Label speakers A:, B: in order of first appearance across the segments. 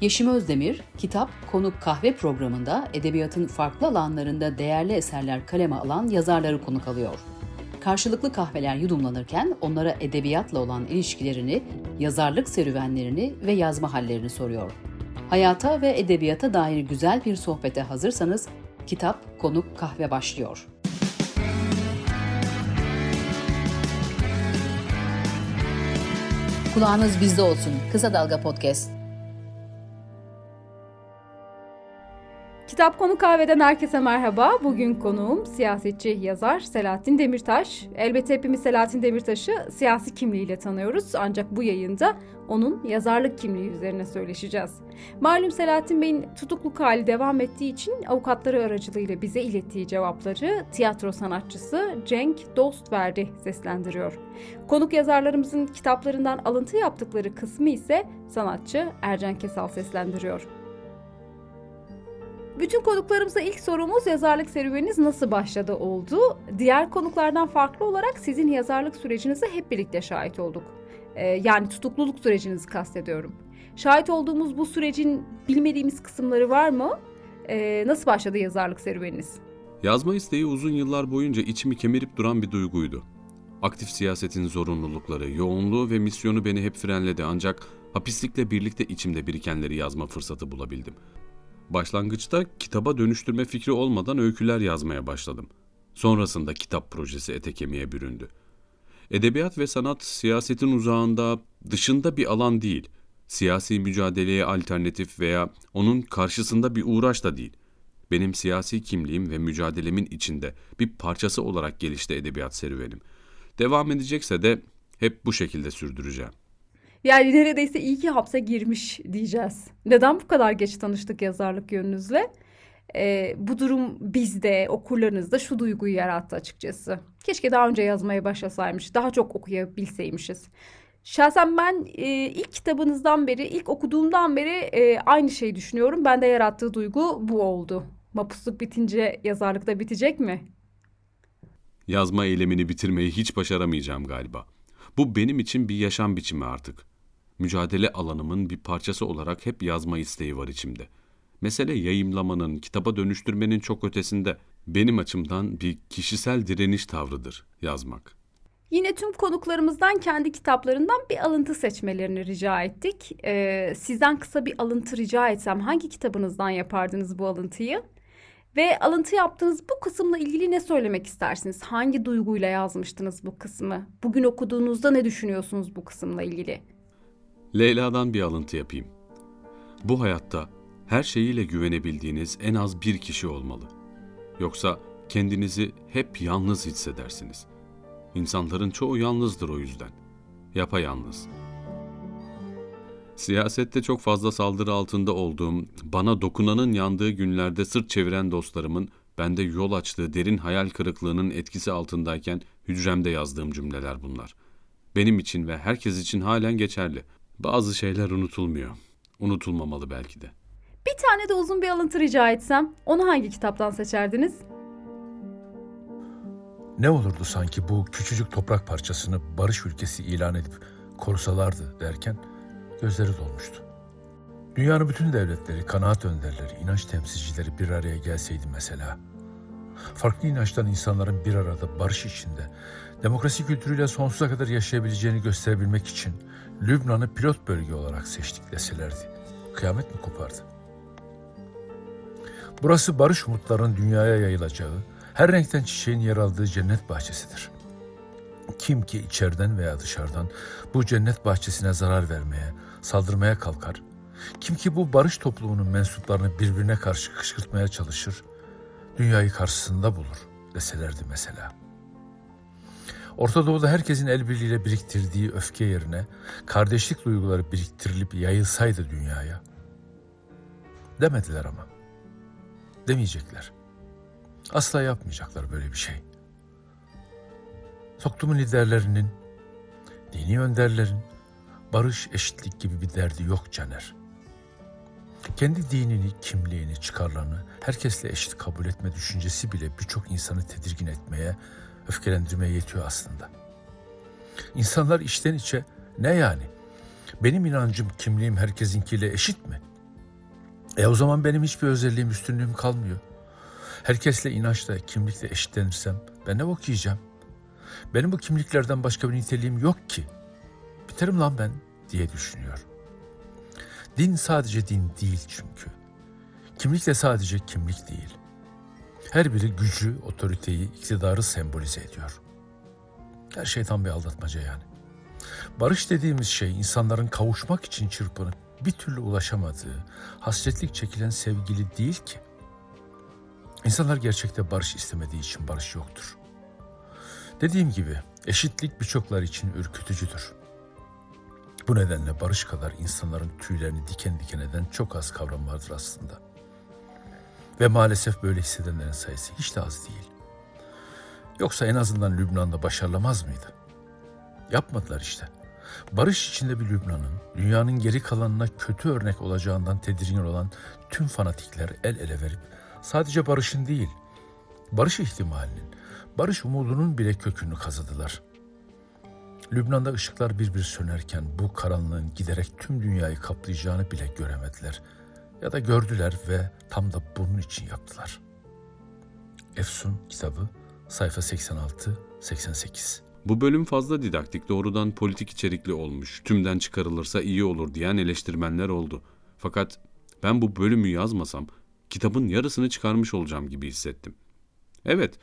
A: Yeşim Özdemir, Kitap Konuk Kahve programında edebiyatın farklı alanlarında değerli eserler kaleme alan yazarları konuk alıyor. Karşılıklı kahveler yudumlanırken onlara edebiyatla olan ilişkilerini, yazarlık serüvenlerini ve yazma hallerini soruyor. Hayata ve edebiyata dair güzel bir sohbete hazırsanız Kitap Konuk Kahve başlıyor. Kulağınız bizde olsun. Kısa Dalga Podcast.
B: Kitap Konu Kahve'den herkese merhaba. Bugün konuğum siyasetçi yazar Selahattin Demirtaş. Elbette hepimiz Selahattin Demirtaş'ı siyasi kimliğiyle tanıyoruz. Ancak bu yayında onun yazarlık kimliği üzerine söyleşeceğiz. Malum Selahattin Bey'in tutukluk hali devam ettiği için avukatları aracılığıyla bize ilettiği cevapları tiyatro sanatçısı Cenk Dostverdi seslendiriyor. Konuk yazarlarımızın kitaplarından alıntı yaptıkları kısmı ise sanatçı Ercan Kesal seslendiriyor. Bütün konuklarımıza ilk sorumuz yazarlık serüveniniz nasıl başladı oldu. Diğer konuklardan farklı olarak sizin yazarlık sürecinize hep birlikte şahit olduk. Ee, yani tutukluluk sürecinizi kastediyorum. Şahit olduğumuz bu sürecin bilmediğimiz kısımları var mı? Ee, nasıl başladı yazarlık serüveniniz?
C: Yazma isteği uzun yıllar boyunca içimi kemirip duran bir duyguydu. Aktif siyasetin zorunlulukları, yoğunluğu ve misyonu beni hep frenledi ancak hapislikle birlikte içimde birikenleri yazma fırsatı bulabildim. Başlangıçta kitaba dönüştürme fikri olmadan öyküler yazmaya başladım. Sonrasında kitap projesi ete kemiğe büründü. Edebiyat ve sanat siyasetin uzağında, dışında bir alan değil. Siyasi mücadeleye alternatif veya onun karşısında bir uğraş da değil. Benim siyasi kimliğim ve mücadelemin içinde bir parçası olarak gelişti edebiyat serüvenim. Devam edecekse de hep bu şekilde sürdüreceğim.
B: Yani neredeyse iyi ki hapse girmiş diyeceğiz. Neden bu kadar geç tanıştık yazarlık yönünüzle? Ee, bu durum bizde, okurlarınızda şu duyguyu yarattı açıkçası. Keşke daha önce yazmaya başlasaymış, daha çok okuyabilseymişiz. Şahsen ben e, ilk kitabınızdan beri, ilk okuduğumdan beri e, aynı şeyi düşünüyorum. Bende yarattığı duygu bu oldu. Mapusluk bitince yazarlık da bitecek mi?
C: Yazma eylemini bitirmeyi hiç başaramayacağım galiba. Bu benim için bir yaşam biçimi artık. Mücadele alanımın bir parçası olarak hep yazma isteği var içimde. Mesele yayımlamanın, kitaba dönüştürmenin çok ötesinde. Benim açımdan bir kişisel direniş tavrıdır yazmak.
B: Yine tüm konuklarımızdan kendi kitaplarından bir alıntı seçmelerini rica ettik. Ee, sizden kısa bir alıntı rica etsem hangi kitabınızdan yapardınız bu alıntıyı? Ve alıntı yaptığınız bu kısımla ilgili ne söylemek istersiniz? Hangi duyguyla yazmıştınız bu kısmı? Bugün okuduğunuzda ne düşünüyorsunuz bu kısımla ilgili?
C: Leyla'dan bir alıntı yapayım. Bu hayatta her şeyiyle güvenebildiğiniz en az bir kişi olmalı. Yoksa kendinizi hep yalnız hissedersiniz. İnsanların çoğu yalnızdır o yüzden. Yapayalnız. Siyasette çok fazla saldırı altında olduğum, bana dokunanın yandığı günlerde sırt çeviren dostlarımın bende yol açtığı derin hayal kırıklığının etkisi altındayken hücremde yazdığım cümleler bunlar. Benim için ve herkes için halen geçerli. Bazı şeyler unutulmuyor. Unutulmamalı belki de.
B: Bir tane de uzun bir alıntı rica etsem onu hangi kitaptan seçerdiniz?
D: Ne olurdu sanki bu küçücük toprak parçasını barış ülkesi ilan edip korusalardı derken gözleri dolmuştu. Dünyanın bütün devletleri, kanaat önderleri, inanç temsilcileri bir araya gelseydi mesela. Farklı inançtan insanların bir arada barış içinde, demokrasi kültürüyle sonsuza kadar yaşayabileceğini gösterebilmek için Lübnan'ı pilot bölge olarak seçtik deselerdi. Kıyamet mi kopardı? Burası barış umutlarının dünyaya yayılacağı, her renkten çiçeğin yer aldığı cennet bahçesidir. Kim ki içeriden veya dışarıdan bu cennet bahçesine zarar vermeye, saldırmaya kalkar, kim ki bu barış topluluğunun mensuplarını birbirine karşı kışkırtmaya çalışır, dünyayı karşısında bulur deselerdi mesela. Orta Doğu'da herkesin el birliğiyle biriktirdiği öfke yerine kardeşlik duyguları biriktirilip yayılsaydı dünyaya. Demediler ama. Demeyecekler. Asla yapmayacaklar böyle bir şey. Toplumun liderlerinin, dini önderlerin barış, eşitlik gibi bir derdi yok Caner. Kendi dinini, kimliğini, çıkarlarını herkesle eşit kabul etme düşüncesi bile birçok insanı tedirgin etmeye, öfkelendirmeye yetiyor aslında. İnsanlar içten içe ne yani? Benim inancım, kimliğim herkesinkiyle eşit mi? E o zaman benim hiçbir özelliğim, üstünlüğüm kalmıyor. Herkesle inançla, kimlikle eşitlenirsem ben ne okuyacağım? Benim bu kimliklerden başka bir niteliğim yok ki. Biterim lan ben diye düşünüyor. Din sadece din değil çünkü. Kimlik de sadece kimlik değil. Her biri gücü, otoriteyi, iktidarı sembolize ediyor. Her şey tam bir aldatmaca yani. Barış dediğimiz şey insanların kavuşmak için çırpınıp bir türlü ulaşamadığı, hasretlik çekilen sevgili değil ki. İnsanlar gerçekte barış istemediği için barış yoktur. Dediğim gibi eşitlik birçoklar için ürkütücüdür. Bu nedenle barış kadar insanların tüylerini diken diken eden çok az kavram vardır aslında. Ve maalesef böyle hissedenlerin sayısı hiç de az değil. Yoksa en azından Lübnan'da başarılamaz mıydı? Yapmadılar işte. Barış içinde bir Lübnan'ın dünyanın geri kalanına kötü örnek olacağından tedirgin olan tüm fanatikler el ele verip sadece barışın değil, barış ihtimalinin, barış umudunun bile kökünü kazıdılar. Lübnan'da ışıklar bir bir sönerken bu karanlığın giderek tüm dünyayı kaplayacağını bile göremediler. Ya da gördüler ve tam da bunun için yaptılar. Efsun kitabı sayfa 86-88
C: Bu bölüm fazla didaktik, doğrudan politik içerikli olmuş, tümden çıkarılırsa iyi olur diyen eleştirmenler oldu. Fakat ben bu bölümü yazmasam kitabın yarısını çıkarmış olacağım gibi hissettim. Evet,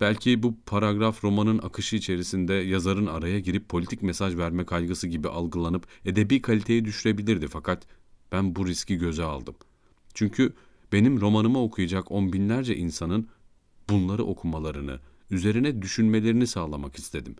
C: belki bu paragraf romanın akışı içerisinde yazarın araya girip politik mesaj verme kaygısı gibi algılanıp edebi kaliteyi düşürebilirdi fakat ben bu riski göze aldım. Çünkü benim romanımı okuyacak on binlerce insanın bunları okumalarını, üzerine düşünmelerini sağlamak istedim.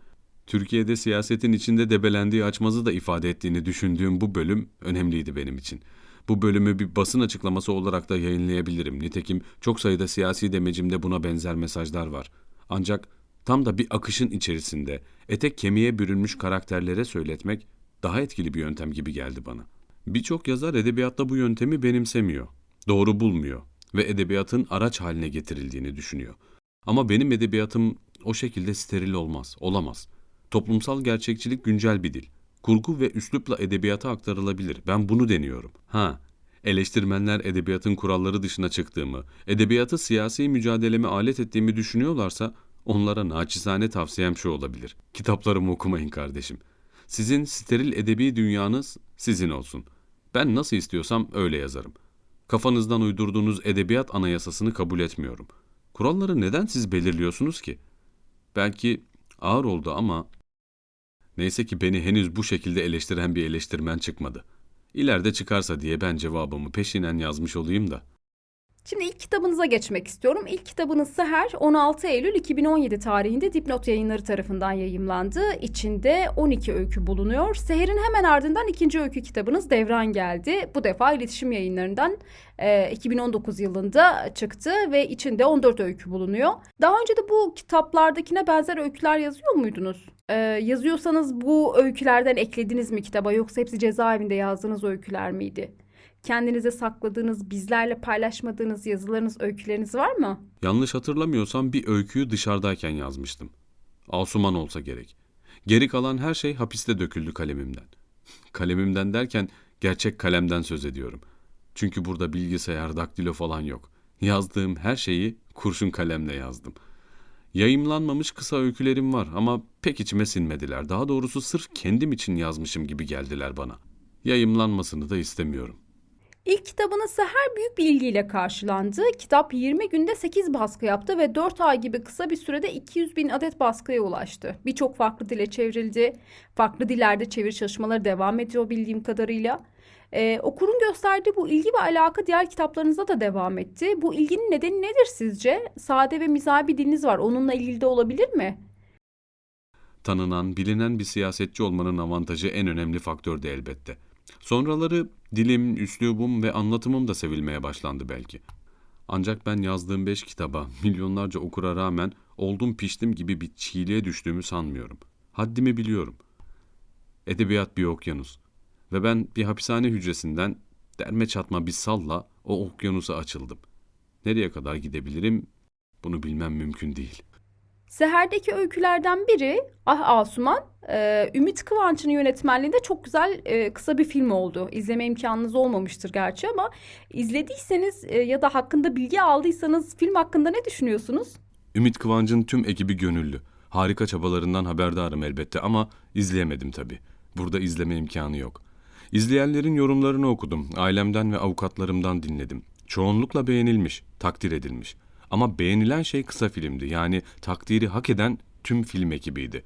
C: Türkiye'de siyasetin içinde debelendiği açmazı da ifade ettiğini düşündüğüm bu bölüm önemliydi benim için. Bu bölümü bir basın açıklaması olarak da yayınlayabilirim. Nitekim çok sayıda siyasi demecimde buna benzer mesajlar var. Ancak tam da bir akışın içerisinde etek kemiğe bürünmüş karakterlere söyletmek daha etkili bir yöntem gibi geldi bana. Birçok yazar edebiyatta bu yöntemi benimsemiyor, doğru bulmuyor ve edebiyatın araç haline getirildiğini düşünüyor. Ama benim edebiyatım o şekilde steril olmaz, olamaz. Toplumsal gerçekçilik güncel bir dil. Kurgu ve üslupla edebiyata aktarılabilir. Ben bunu deniyorum. Ha, eleştirmenler edebiyatın kuralları dışına çıktığımı, edebiyatı siyasi mücadeleme alet ettiğimi düşünüyorlarsa onlara naçizane tavsiyem şu olabilir. Kitaplarımı okumayın kardeşim. Sizin steril edebi dünyanız sizin olsun. Ben nasıl istiyorsam öyle yazarım. Kafanızdan uydurduğunuz edebiyat anayasasını kabul etmiyorum. Kuralları neden siz belirliyorsunuz ki? Belki ağır oldu ama neyse ki beni henüz bu şekilde eleştiren bir eleştirmen çıkmadı. İleride çıkarsa diye ben cevabımı peşinen yazmış olayım da.
B: Şimdi ilk kitabınıza geçmek istiyorum. İlk kitabınız Seher 16 Eylül 2017 tarihinde Dipnot Yayınları tarafından yayımlandı. İçinde 12 öykü bulunuyor. Seher'in hemen ardından ikinci öykü kitabınız Devran geldi. Bu defa iletişim yayınlarından e, 2019 yılında çıktı ve içinde 14 öykü bulunuyor. Daha önce de bu kitaplardakine benzer öyküler yazıyor muydunuz? E, yazıyorsanız bu öykülerden eklediniz mi kitaba yoksa hepsi cezaevinde yazdığınız öyküler miydi? Kendinize sakladığınız, bizlerle paylaşmadığınız yazılarınız, öyküleriniz var mı?
C: Yanlış hatırlamıyorsam bir öyküyü dışarıdayken yazmıştım. Asuman olsa gerek. Geri kalan her şey hapiste döküldü kalemimden. Kalemimden derken gerçek kalemden söz ediyorum. Çünkü burada bilgisayar, daktilo falan yok. Yazdığım her şeyi kurşun kalemle yazdım. Yayımlanmamış kısa öykülerim var ama pek içime sinmediler. Daha doğrusu sırf kendim için yazmışım gibi geldiler bana. Yayımlanmasını da istemiyorum.
B: İlk kitabınız Seher büyük bir ilgiyle karşılandı. Kitap 20 günde 8 baskı yaptı ve 4 ay gibi kısa bir sürede 200 bin adet baskıya ulaştı. Birçok farklı dile çevrildi. Farklı dillerde çeviri çalışmaları devam ediyor bildiğim kadarıyla. Ee, okurun gösterdiği bu ilgi ve alaka diğer kitaplarınıza da devam etti. Bu ilginin nedeni nedir sizce? Sade ve mizahi bir diliniz var. Onunla ilgili de olabilir mi?
C: Tanınan, bilinen bir siyasetçi olmanın avantajı en önemli faktördü elbette. Sonraları dilim, üslubum ve anlatımım da sevilmeye başlandı belki. Ancak ben yazdığım beş kitaba, milyonlarca okura rağmen oldum piştim gibi bir çiğliğe düştüğümü sanmıyorum. Haddimi biliyorum. Edebiyat bir okyanus. Ve ben bir hapishane hücresinden derme çatma bir salla o okyanusa açıldım. Nereye kadar gidebilirim bunu bilmem mümkün değil.
B: Seher'deki öykülerden biri Ah Asuman, e, Ümit Kıvanç'ın yönetmenliğinde çok güzel e, kısa bir film oldu. İzleme imkanınız olmamıştır gerçi ama izlediyseniz e, ya da hakkında bilgi aldıysanız film hakkında ne düşünüyorsunuz?
C: Ümit Kıvanç'ın tüm ekibi gönüllü. Harika çabalarından haberdarım elbette ama izleyemedim tabii. Burada izleme imkanı yok. İzleyenlerin yorumlarını okudum. Ailemden ve avukatlarımdan dinledim. Çoğunlukla beğenilmiş, takdir edilmiş. Ama beğenilen şey kısa filmdi. Yani takdiri hak eden tüm film ekibiydi.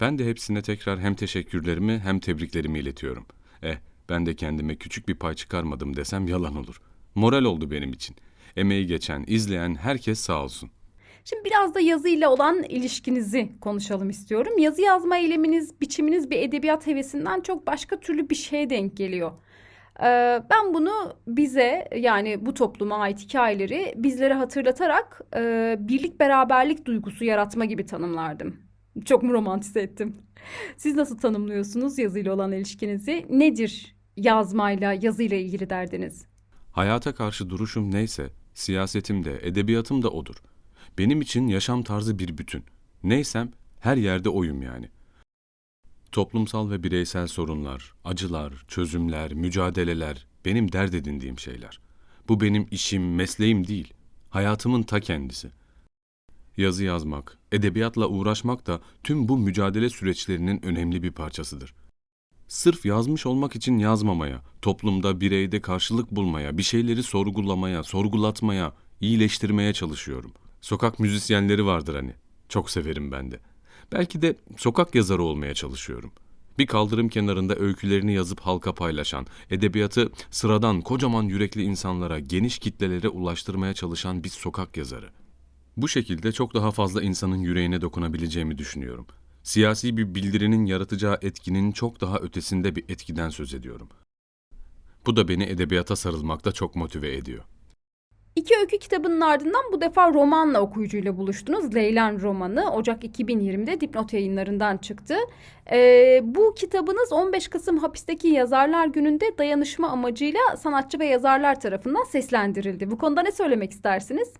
C: Ben de hepsine tekrar hem teşekkürlerimi hem tebriklerimi iletiyorum. Eh, ben de kendime küçük bir pay çıkarmadım desem yalan olur. Moral oldu benim için. Emeği geçen, izleyen herkes sağ olsun.
B: Şimdi biraz da yazıyla olan ilişkinizi konuşalım istiyorum. Yazı yazma eyleminiz, biçiminiz bir edebiyat hevesinden çok başka türlü bir şeye denk geliyor. Ee, ben bunu bize yani bu topluma ait hikayeleri bizlere hatırlatarak e, birlik beraberlik duygusu yaratma gibi tanımlardım. Çok mu romantize ettim? Siz nasıl tanımlıyorsunuz yazıyla olan ilişkinizi? Nedir yazmayla, yazıyla ilgili derdiniz?
C: Hayata karşı duruşum neyse, siyasetim de, edebiyatım da odur. Benim için yaşam tarzı bir bütün. Neysem her yerde oyum yani. Toplumsal ve bireysel sorunlar, acılar, çözümler, mücadeleler benim dert edindiğim şeyler. Bu benim işim, mesleğim değil. Hayatımın ta kendisi. Yazı yazmak, edebiyatla uğraşmak da tüm bu mücadele süreçlerinin önemli bir parçasıdır. Sırf yazmış olmak için yazmamaya, toplumda, bireyde karşılık bulmaya, bir şeyleri sorgulamaya, sorgulatmaya, iyileştirmeye çalışıyorum. Sokak müzisyenleri vardır hani. Çok severim ben de. Belki de sokak yazarı olmaya çalışıyorum. Bir kaldırım kenarında öykülerini yazıp halka paylaşan, edebiyatı sıradan kocaman yürekli insanlara, geniş kitlelere ulaştırmaya çalışan bir sokak yazarı. Bu şekilde çok daha fazla insanın yüreğine dokunabileceğimi düşünüyorum. Siyasi bir bildirinin yaratacağı etkinin çok daha ötesinde bir etkiden söz ediyorum. Bu da beni edebiyata sarılmakta çok motive ediyor.
B: İki öykü kitabının ardından bu defa romanla okuyucuyla buluştunuz. Leylan romanı Ocak 2020'de Dipnot yayınlarından çıktı. Ee, bu kitabınız 15 Kasım hapisteki yazarlar gününde dayanışma amacıyla sanatçı ve yazarlar tarafından seslendirildi. Bu konuda ne söylemek istersiniz?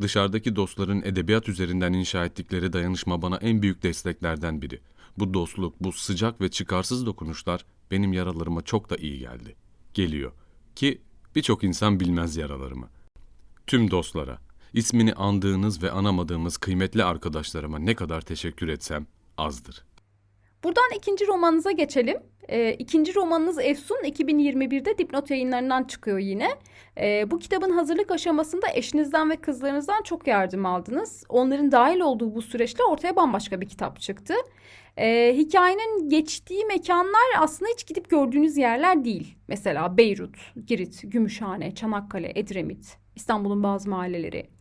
C: Dışarıdaki dostların edebiyat üzerinden inşa ettikleri dayanışma bana en büyük desteklerden biri. Bu dostluk, bu sıcak ve çıkarsız dokunuşlar benim yaralarıma çok da iyi geldi. Geliyor. Ki birçok insan bilmez yaralarımı. Tüm dostlara, ismini andığınız ve anamadığımız kıymetli arkadaşlarıma ne kadar teşekkür etsem azdır.
B: Buradan ikinci romanınıza geçelim. Ee, ikinci romanınız Efsun 2021'de Dipnot yayınlarından çıkıyor yine. Ee, bu kitabın hazırlık aşamasında eşinizden ve kızlarınızdan çok yardım aldınız. Onların dahil olduğu bu süreçte ortaya bambaşka bir kitap çıktı. Ee, hikayenin geçtiği mekanlar aslında hiç gidip gördüğünüz yerler değil. Mesela Beyrut, Girit, Gümüşhane, Çanakkale, Edremit, İstanbul'un bazı mahalleleri.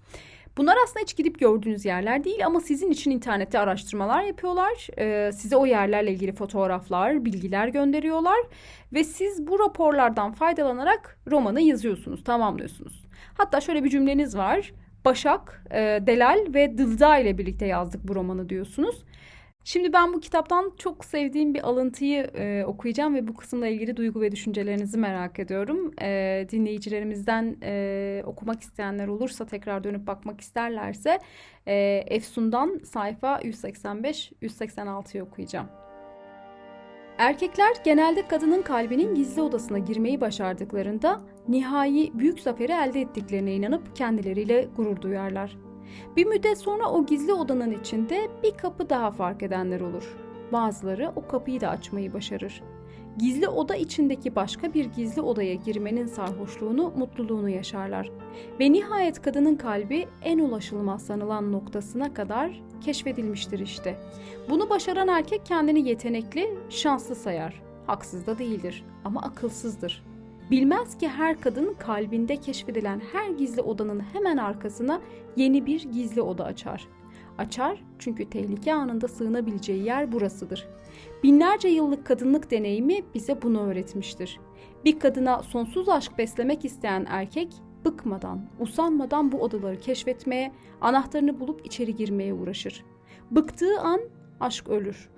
B: Bunlar aslında hiç gidip gördüğünüz yerler değil ama sizin için internette araştırmalar yapıyorlar. Ee, size o yerlerle ilgili fotoğraflar, bilgiler gönderiyorlar. Ve siz bu raporlardan faydalanarak romanı yazıyorsunuz, tamamlıyorsunuz. Hatta şöyle bir cümleniz var. Başak, e, Delal ve Dılda ile birlikte yazdık bu romanı diyorsunuz. Şimdi ben bu kitaptan çok sevdiğim bir alıntıyı e, okuyacağım ve bu kısımla ilgili duygu ve düşüncelerinizi merak ediyorum. E, dinleyicilerimizden e, okumak isteyenler olursa tekrar dönüp bakmak isterlerse e, Efsun'dan sayfa 185-186'yı okuyacağım. Erkekler genelde kadının kalbinin gizli odasına girmeyi başardıklarında nihai büyük zaferi elde ettiklerine inanıp kendileriyle gurur duyarlar. Bir müddet sonra o gizli odanın içinde bir kapı daha fark edenler olur. Bazıları o kapıyı da açmayı başarır. Gizli oda içindeki başka bir gizli odaya girmenin sarhoşluğunu, mutluluğunu yaşarlar. Ve nihayet kadının kalbi en ulaşılmaz sanılan noktasına kadar keşfedilmiştir işte. Bunu başaran erkek kendini yetenekli, şanslı sayar. Haksız da değildir ama akılsızdır. Bilmez ki her kadın kalbinde keşfedilen her gizli odanın hemen arkasına yeni bir gizli oda açar. Açar çünkü tehlike anında sığınabileceği yer burasıdır. Binlerce yıllık kadınlık deneyimi bize bunu öğretmiştir. Bir kadına sonsuz aşk beslemek isteyen erkek bıkmadan, usanmadan bu odaları keşfetmeye, anahtarını bulup içeri girmeye uğraşır. Bıktığı an aşk ölür.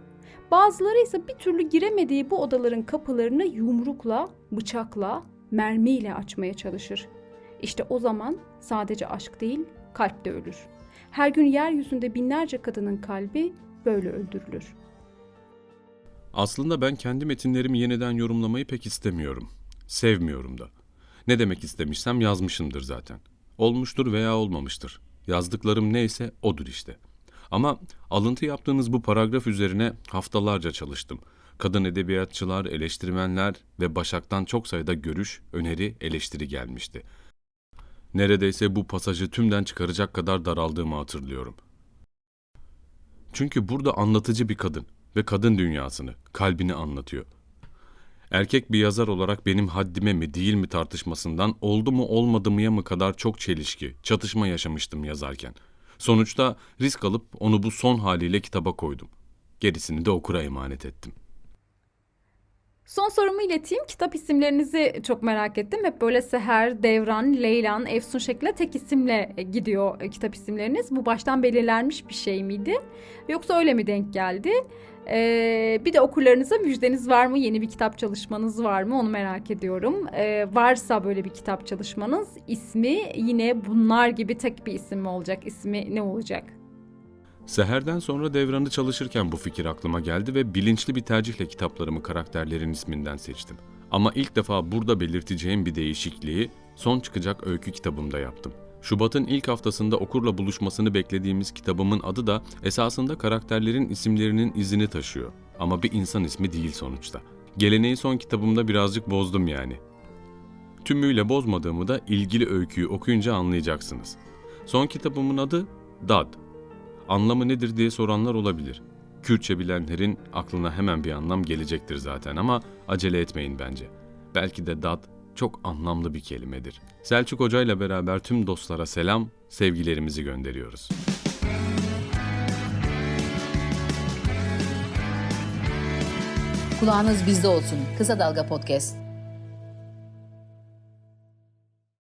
B: Bazıları ise bir türlü giremediği bu odaların kapılarını yumrukla, bıçakla, mermiyle açmaya çalışır. İşte o zaman sadece aşk değil, kalp de ölür. Her gün yeryüzünde binlerce kadının kalbi böyle öldürülür.
C: Aslında ben kendi metinlerimi yeniden yorumlamayı pek istemiyorum. Sevmiyorum da. Ne demek istemişsem yazmışımdır zaten. Olmuştur veya olmamıştır. Yazdıklarım neyse odur işte. Ama alıntı yaptığınız bu paragraf üzerine haftalarca çalıştım. Kadın edebiyatçılar, eleştirmenler ve Başak'tan çok sayıda görüş, öneri, eleştiri gelmişti. Neredeyse bu pasajı tümden çıkaracak kadar daraldığımı hatırlıyorum. Çünkü burada anlatıcı bir kadın ve kadın dünyasını, kalbini anlatıyor. Erkek bir yazar olarak benim haddime mi değil mi tartışmasından oldu mu olmadı mıya mı kadar çok çelişki, çatışma yaşamıştım yazarken. Sonuçta risk alıp onu bu son haliyle kitaba koydum. Gerisini de okura emanet ettim.
B: Son sorumu ileteyim. Kitap isimlerinizi çok merak ettim. Hep böyle Seher, Devran, Leylan, Efsun şeklinde tek isimle gidiyor e, kitap isimleriniz. Bu baştan belirlenmiş bir şey miydi? Yoksa öyle mi denk geldi? Ee, bir de okurlarınıza müjdeniz var mı? Yeni bir kitap çalışmanız var mı? Onu merak ediyorum. Ee, varsa böyle bir kitap çalışmanız ismi yine bunlar gibi tek bir isim mi olacak? İsmi ne olacak?
C: Seher'den sonra devranı çalışırken bu fikir aklıma geldi ve bilinçli bir tercihle kitaplarımı karakterlerin isminden seçtim. Ama ilk defa burada belirteceğim bir değişikliği son çıkacak öykü kitabımda yaptım. Şubat'ın ilk haftasında okurla buluşmasını beklediğimiz kitabımın adı da esasında karakterlerin isimlerinin izini taşıyor. Ama bir insan ismi değil sonuçta. Geleneği son kitabımda birazcık bozdum yani. Tümüyle bozmadığımı da ilgili öyküyü okuyunca anlayacaksınız. Son kitabımın adı Dad. Anlamı nedir diye soranlar olabilir. Kürtçe bilenlerin aklına hemen bir anlam gelecektir zaten ama acele etmeyin bence. Belki de dad çok anlamlı bir kelimedir. Selçuk Hoca ile beraber tüm dostlara selam, sevgilerimizi gönderiyoruz.
A: Kulağınız bizde olsun. Kısa Dalga Podcast.